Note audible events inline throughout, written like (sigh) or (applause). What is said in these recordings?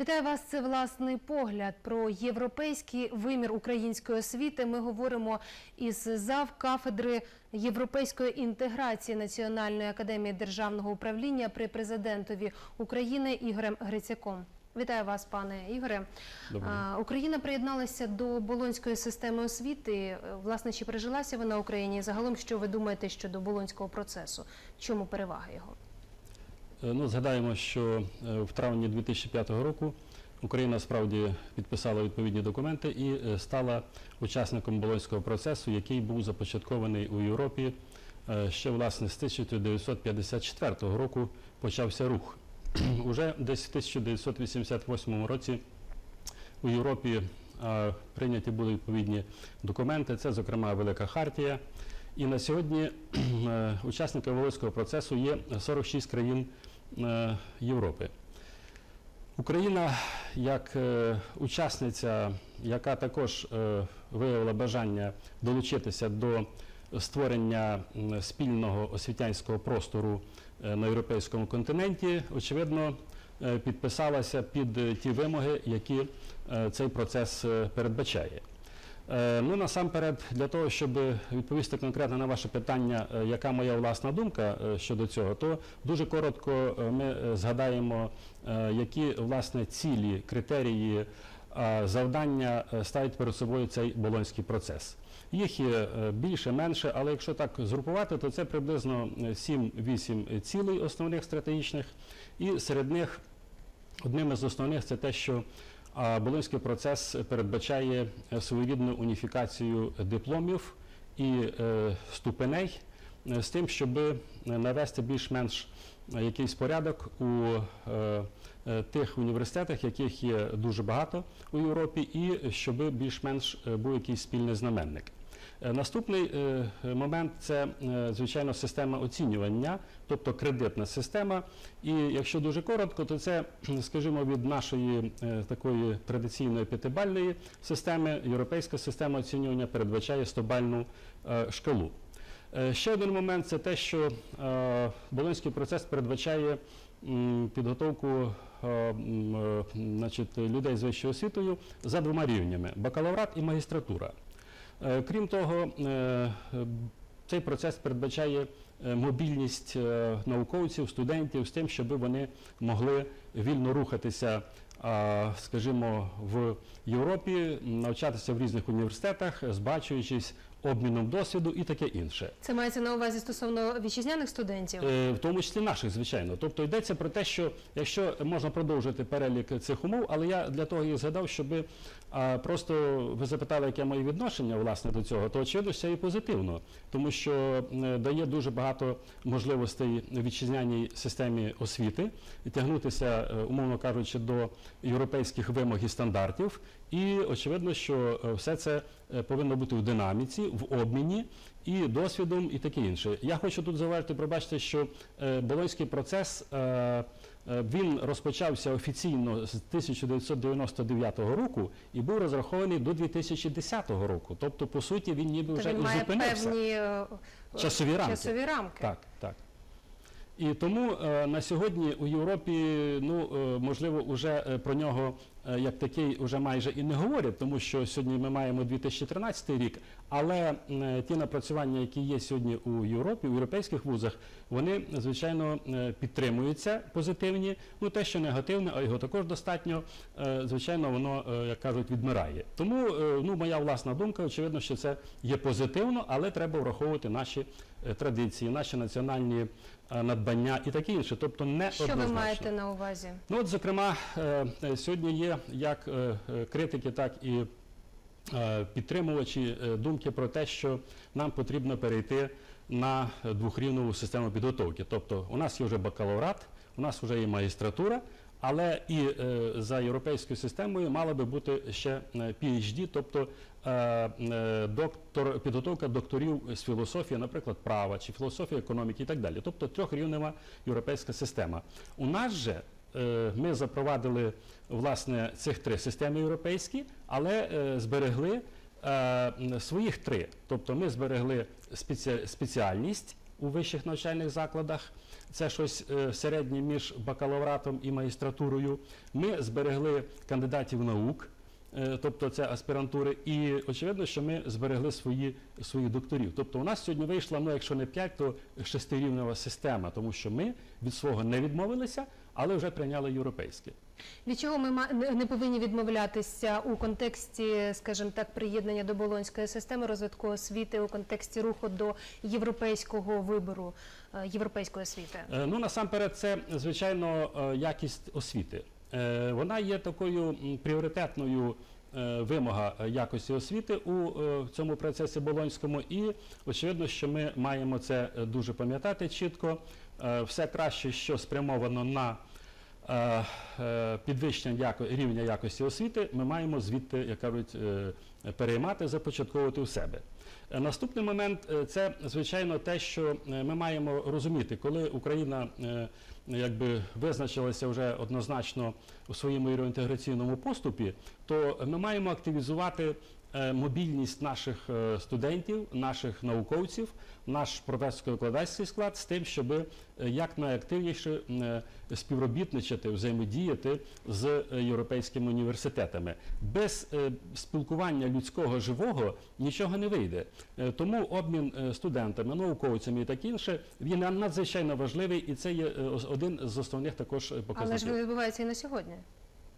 Вітаю вас. Це власний погляд про європейський вимір української освіти. Ми говоримо із зав кафедри європейської інтеграції Національної академії державного управління при президентові України Ігорем Грицяком. Вітаю вас, пане Ігоре. Доброго. А, Україна приєдналася до болонської системи освіти. Власне, чи прижилася вона Україні? Загалом, що ви думаєте щодо болонського процесу? Чому перевага його? Е, Ну, згадаємо, що е, в травні 2005 року Україна справді підписала відповідні документи і е, стала учасником Болонського процесу, який був започаткований у Європі ще власне з 1954 року почався рух. (clears throat) Уже десь в 1988 році у Європі прийняті були відповідні документи. Це, зокрема, Велика Хартія. І на сьогодні (clears throat) учасниками Волинського процесу є 46 країн Європи. Україна, як е, учасниця, яка також е, виявила бажання долучитися до створення спільного освітянського простору е, на європейському континенті, очевидно, е, підписалася під е, ті вимоги, які е, цей процес е, передбачає. Е, Ну, насамперед, для того, щоб відповісти конкретно на ваше питання, е, яка моя власна думка е, щодо цього, то дуже коротко ми згадаємо, які власне цілі, критерії, завдання ставить перед собою цей болонський процес. Їх є більше, менше, але якщо так згрупувати, то це приблизно е, 7-8 цілей основних стратегічних, і серед них Одним із основних це те, що а, Болонський процес передбачає е, своєрідну уніфікацію дипломів і е, ступеней е, з тим, щоб навести більш-менш якийсь порядок у тих університетах, яких є дуже багато у Європі, і щоб більш-менш був якийсь спільний знаменник. Е, Наступний е, момент це, е, звичайно, система оцінювання, тобто кредитна система. І якщо дуже коротко, то це, скажімо, від нашої такої традиційної п'ятибальної системи, європейська система оцінювання передбачає 100-бальну е, шкалу. Ще один момент це те, що Болонський процес передбачає підготовку значить, людей з вищою освітою за двома рівнями бакалаврат і магістратура. Е, Крім того, е, цей процес передбачає е, мобільність науковців, студентів з тим, щоб вони могли вільно рухатися, скажімо, в Європі, навчатися в різних університетах, збачуючись обміном досвіду і таке інше. Це мається на увазі стосовно вітчизняних студентів? В тому числі наших, звичайно. Тобто йдеться про те, що якщо можна продовжити перелік цих умов, але я для того їх згадав, щоб а, просто ви запитали, яке моє відношення власне до цього, то очевидно, це і позитивно, тому що дає дуже багато можливостей вітчизняній системі освіти тягнутися, е, умовно кажучи, до європейських вимог і стандартів. І очевидно, що е, все це е, повинно бути в динаміці, в обміні і досвідом, і таке інше. Я хочу тут зауважити, пробачте, що Болонський процес він розпочався офіційно з 1999 року і був розрахований до 2010 року. Тобто, по суті, він ніби вже він і має зупинився. певні е, Часові рамки. часові рамки. Так, так. І тому е, на сьогодні у Європі, ну е, можливо, вже е, про нього е, як такий вже майже і не говорять, тому що сьогодні ми маємо 2013 рік. Але е, ті напрацювання, які є сьогодні у Європі, у європейських вузах, вони звичайно е, підтримуються позитивні. Ну те, що негативне, а його також достатньо, е, звичайно, воно е, як кажуть, відмирає. Тому е, ну моя власна думка, очевидно, що це є позитивно, але треба враховувати наші е, традиції, наші національні е, надбання і таке інше. Тобто не Що ви маєте на увазі? Ну от, зокрема, е, е, сьогодні є як е, е, критики, так і е, підтримувачі думки про те, що нам потрібно перейти на двохрівнову систему підготовки. Тобто у нас є вже бакалаврат, у нас вже є магістратура, але і за європейською системою мала би бути ще PhD, тобто доктор, підготовка докторів з філософії, наприклад, права чи філософії економіки і так далі. Тобто трьохрівнева європейська система. У нас же ми запровадили власне цих три системи європейські, але е, зберегли е, своїх три. Тобто ми зберегли спеціальність у вищих навчальних закладах. Це щось е, середнє між бакалавратом і магістратурою. Ми зберегли кандидатів наук, е, тобто це аспірантури, і очевидно, що ми зберегли свої, своїх докторів. Тобто у нас сьогодні вийшла, ну якщо не 5, то шестирівнева система, тому що ми від свого не відмовилися, але вже прийняли європейське. Від чого ми не повинні відмовлятися у контексті, скажімо так, приєднання до болонської системи розвитку освіти, у контексті руху до європейського вибору е, європейської освіти? Е, Ну, насамперед, це звичайно е, якість освіти. Вона є такою пріоритетною вимога якості освіти у цьому процесі болонському, і очевидно, що ми маємо це дуже пам'ятати чітко. Е, Все краще, що спрямовано на е, е, підвищення рівня якості освіти, ми маємо звідти, як кажуть, переймати, започатковувати у себе. Наступний момент це звичайно те, що ми маємо розуміти, коли Україна якби визначилася вже однозначно у своєму євроінтеграційному поступі, то ми маємо активізувати мобільність наших е, студентів, наших науковців, наш професорсько-викладацький склад з тим, щоб е, якнайактивніше е, співробітничати, взаємодіяти з е, європейськими університетами. Без е, спілкування людського живого нічого не вийде. Е, Тому обмін е, студентами, науковцями і таке інше він надзвичайно важливий, і це є е, один з основних також е, Але ж відбувається і на сьогодні.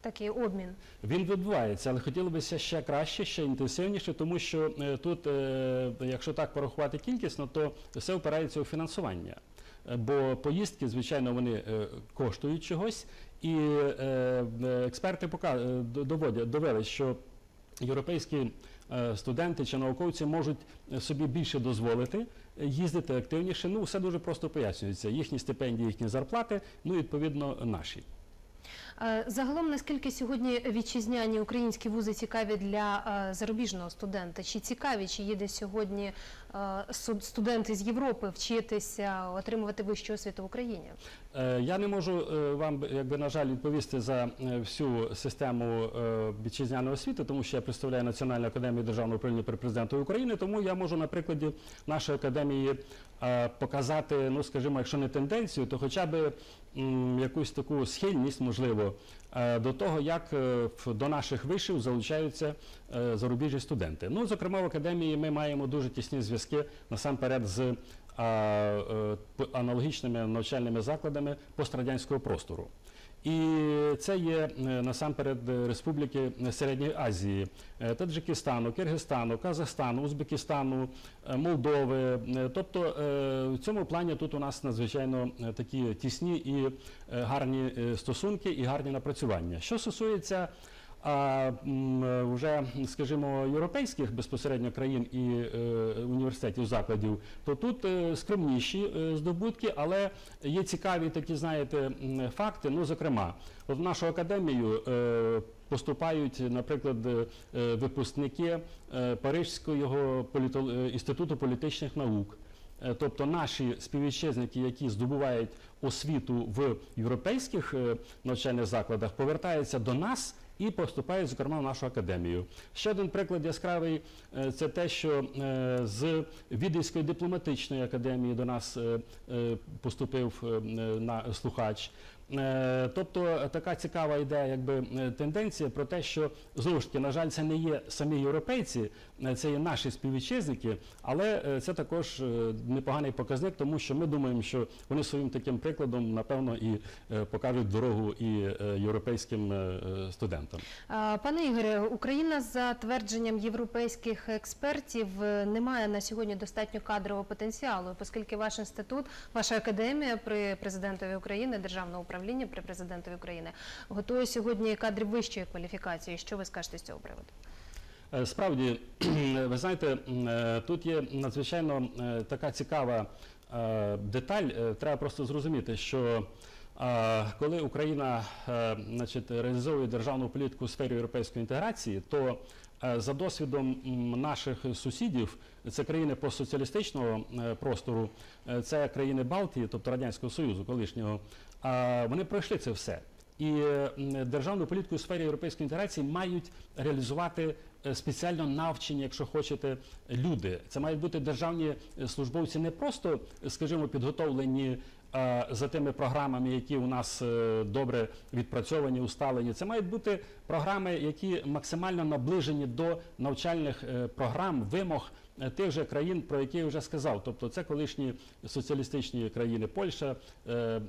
Такий обмін. Він відбувається, але хотілося ще краще, ще інтенсивніше, тому що е, тут, е, якщо так порахувати кількісно, то все впирається у фінансування. Е, Бо поїздки, звичайно, вони коштують чогось, і експерти доводять, довели, що європейські студенти чи науковці можуть собі більше дозволити їздити активніше. Ну, все дуже просто пояснюється. Їхні стипендії, їхні зарплати, ну відповідно наші. Е, Загалом, наскільки сьогодні вітчизняні українські вузи цікаві для е, зарубіжного студента? Чи цікаві, чи їде сьогодні е, студенти з Європи вчитися, отримувати вищу освіту в Україні? Я не можу вам, якби, на жаль, відповісти за всю систему вітчизняної освіти, тому що я представляю Національну академію державного управління при президенту України, тому я можу на прикладі нашої академії показати, ну скажімо, якщо не тенденцію, то хоча б м, якусь таку схильність, можливо, е, до того, як е, до наших вишів залучаються е, зарубіжні студенти. Ну, зокрема, в академії ми маємо дуже тісні зв'язки насамперед з аналогічними навчальними закладами пострадянського простору. І це є е, насамперед е, республіки Середньої Азії, е, Таджикистану, Киргизстану, Казахстану, Узбекистану, Молдови. Тобто в цьому плані тут у нас надзвичайно такі тісні і гарні стосунки і гарні напрацювання. Що стосується а вже, скажімо, європейських безпосередньо країн і е, університетів, закладів, то тут е, скромніші е, здобутки, але є цікаві такі, знаєте, факти. Ну, зокрема, от в нашу академію поступають, наприклад, випускники Парижського інституту політичних наук. Тобто наші співвітчизники, які здобувають освіту в європейських навчальних закладах, повертаються до нас і поступають, зокрема, в нашу академію. Ще один приклад яскравий е, це те, що е, з Віденської дипломатичної академії до нас е, поступив слухач. Е, Тобто така цікава ідея, якби е, тенденція про те, що знову ж таки, на жаль, це не є самі європейці, е, це є наші співвітчизники, але е, це також е, непоганий показник, тому що ми думаємо, що вони своїм таким прикладом, напевно, і е, покажуть дорогу і е, європейським е, е, студентам. Пане Ігоре, Україна за твердженням європейських експертів е, не має на сьогодні достатньо кадрового потенціалу, оскільки ваш інститут, ваша академія при президентові України, державне управління при президентові України готує сьогодні кадрів вищої кваліфікації. Що ви скажете з цього приводу? Е, Справді, (clears throat) ви знаєте, е, тут є надзвичайно е, така цікава деталь. Треба просто зрозуміти, що коли Україна значить, реалізовує державну політику у сфері європейської інтеграції, то за досвідом наших сусідів, це країни постсоціалістичного е, простору, е, це країни Балтії, тобто Радянського Союзу колишнього, вони пройшли це все. І державну політику у сфері європейської інтеграції мають реалізувати е, спеціально навчені, якщо хочете, люди. Це мають бути державні е, службовці не просто, е, скажімо, підготовлені е, за тими програмами, які у нас е, добре відпрацьовані, усталені. Це мають бути програми, які максимально наближені до навчальних е, програм, вимог е, тих же країн, про які я вже сказав. Тобто це колишні соціалістичні країни Польща, е, е,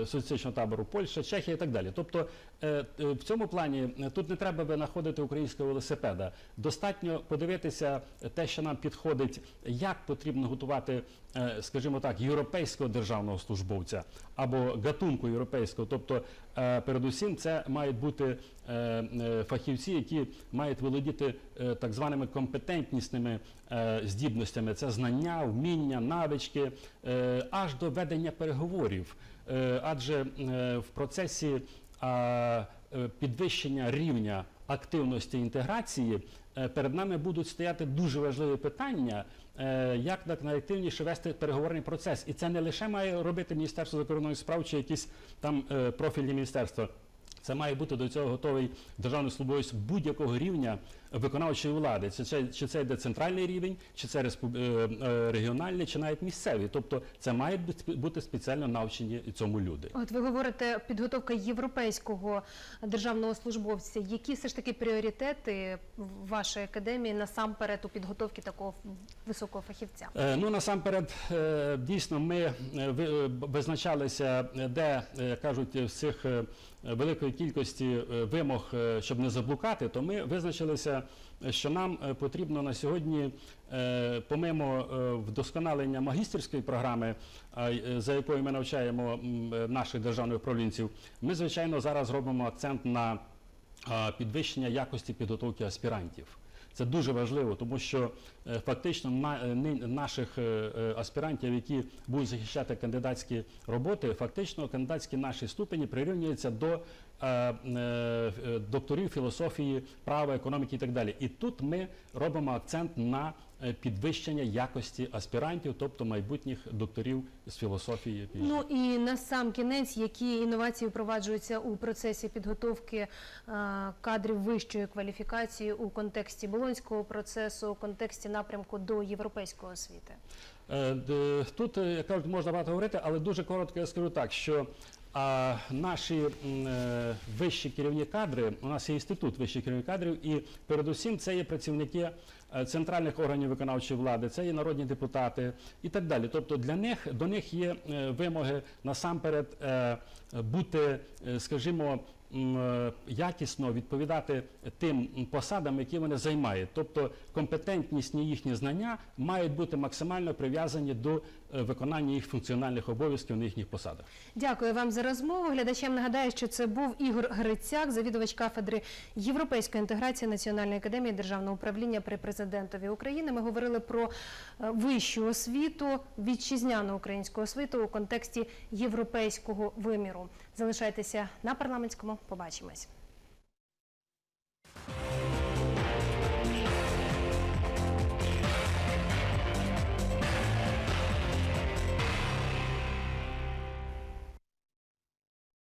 соціалістичного табору Польща, Чехія і так далі. Тобто е, е, в цьому плані е, тут не треба винаходити українського велосипеда. Достатньо подивитися те, що нам підходить, як потрібно готувати, е, скажімо так, європейського державного службовця або гатунку європейського. Тобто, е, передусім, це мають бути е, е, фахівці, які мають володіти е, так званими компетентнісними е, здібностями. Це знання, вміння, навички, е, аж до ведення переговорів. Е, Адже е, в процесі е, підвищення рівня активності інтеграції е, перед нами будуть стояти дуже важливі питання, е, як так найактивніше вести переговорний процес. І це не лише має робити Міністерство закордонних справ чи якісь там е, профільні міністерства. Це має бути до цього готовий державний службовець будь-якого рівня виконавчої влади. Чи це, чи це йде центральний рівень, чи це респуб... е, е, регіональний, чи навіть місцевий. Тобто це мають бути- спеціально навчені цьому люди. От ви говорите підготовка європейського державного службовця. Які все ж таки пріоритети в вашій академії насамперед у підготовці такого високого фахівця? Е, Ну насамперед, е, дійсно, ми е, визначалися, де кажуть з цих великої кількості вимог, щоб не заблукати, то ми визначилися, е, що нам е, потрібно на сьогодні, е, помимо вдосконалення магістерської програми, за якою ми навчаємо наших державних управлінців, ми звичайно зараз робимо акцент на підвищення якості підготовки аспірантів. Це дуже важливо, тому що е, фактично е, наших е, аспірантів, які будуть захищати кандидатські роботи, фактично кандидатські наші ступені прирівнюються до докторів філософії, права, економіки і так далі. І тут ми робимо акцент на підвищення якості аспірантів, тобто майбутніх докторів з філософії. Ну і на сам кінець, які інновації впроваджуються у процесі підготовки е, кадрів вищої кваліфікації у контексті болонського процесу, у контексті напрямку до європейської освіти? Е, Тут, е, як кажуть, можна багато говорити, але дуже коротко я скажу так, що а, наші е, вищі керівні кадри, у нас є інститут вищих керівних кадрів, і передусім це є працівники е, центральних органів виконавчої влади, це є народні депутати і так далі. Тобто для них до них є е, вимоги насамперед е, бути, е, скажімо, е, якісно відповідати тим посадам, які вони займають. Тобто компетентність і їхні знання мають бути максимально прив'язані до е, виконання їх функціональних обов'язків на їхніх посадах. Дякую вам за розмову. Глядачам нагадаю, що це був Ігор Грицяк, завідувач кафедри європейської інтеграції Національної академії державного управління при президентові України. Ми говорили про е, вищу освіту, вітчизняну українську освіту у контексті європейського виміру. Залишайтеся на парламентському. Побачимось.